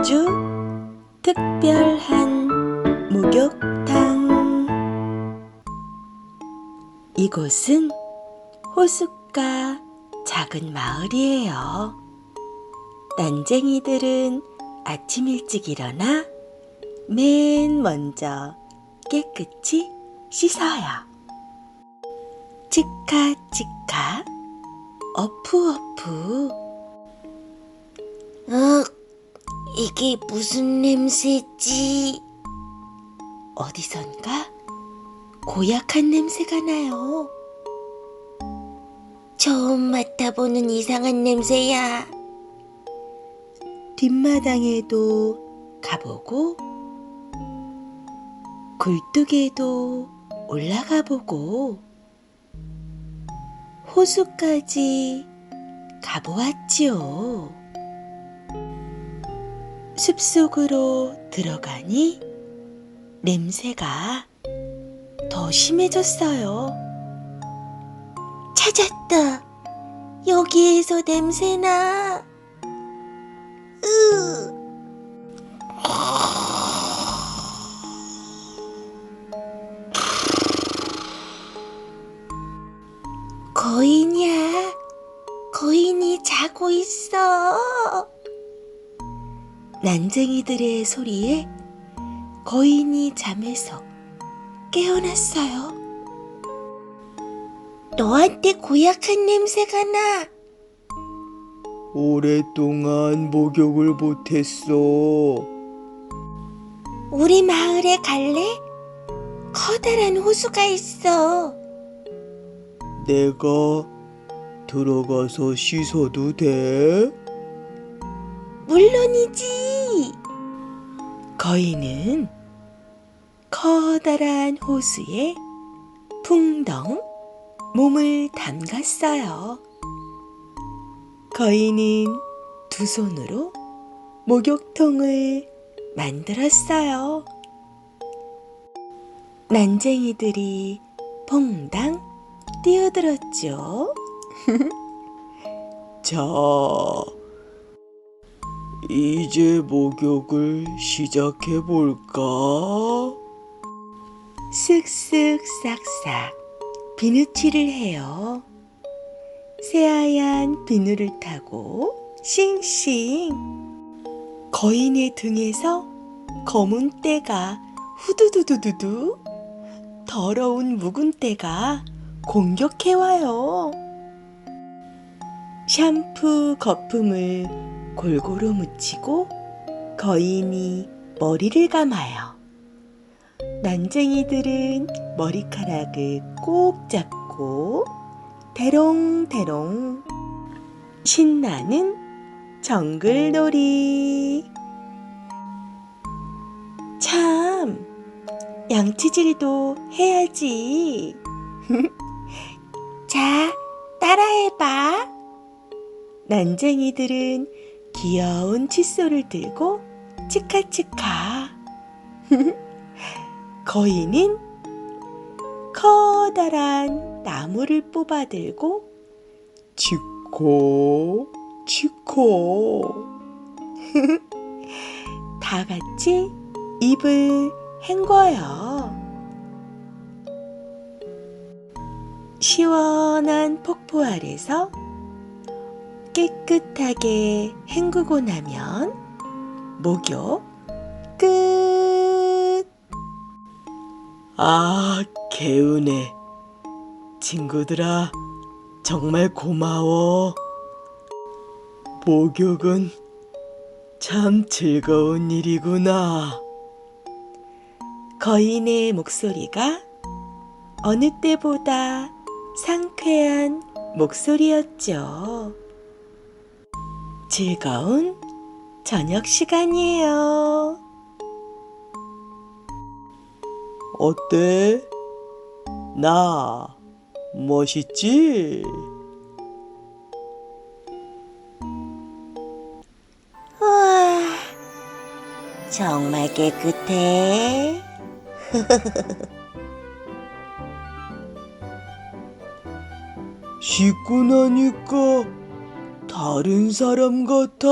아주 특별한 목욕탕. 이곳은 호숫가 작은 마을이에요. 난쟁이들은 아침 일찍 일어나 맨 먼저 깨끗이 씻어요. 치카치카, 어프어프. 어, 이게 무슨 냄새지? 어디선가 고약한 냄새가 나요. 처음 맡아보는 이상한 냄새야. 뒷마당에도 가보고 굴뚝에도 올라가 보고 호수까지 가보았지요. 숲속으로 들어가니 냄새가 더 심해졌어요. 찾았다. 여기에서 냄새나. 으. 거인이야. 거인이 자고 있어. 난쟁이들의 소리에 거인이 잠에서 깨어났어요. 너한테 고약한 냄새가 나. 오랫동안 목욕을 못했어. 우리 마을에 갈래? 커다란 호수가 있어. 내가 들어가서 씻어도 돼? 물론이지. 거인은 커다란 호수에 풍덩 몸을 담갔어요. 거인은 두 손으로 목욕통을 만들었어요. 난쟁이들이 퐁당 뛰어들었죠. 자, 이제 목욕을 시작해 볼까? 쓱쓱 싹싹 비누칠을 해요. 새하얀 비누를 타고 싱싱 거인의 등에서 검은 때가 후두두두두두 더러운 묵은 때가 공격해와요. 샴푸 거품을 골고루 묻히고 거인이 머리를 감아요. 난쟁이들은 머리카락을 꼭 잡고 대롱대롱 신나는 정글놀이 참 양치질도 해야지 자, 따라해봐. 난쟁이들은 귀여운 칫솔을 들고 치카치카 거인은 커다란 나무를 뽑아들고 치코, 치코. 다 같이 입을 헹궈요. 시원한 폭포 아래서 깨끗하게 헹구고 나면 목욕 끝. 아, 개운해. 친구들아, 정말 고마워. 목욕은 참 즐거운 일이구나. 거인의 목소리가 어느 때보다 상쾌한 목소리였죠. 즐거운 저녁 시간이에요. 어때? 나 멋있지? 우와, 정말 깨끗해. 씻고 나니까 다른 사람 같아.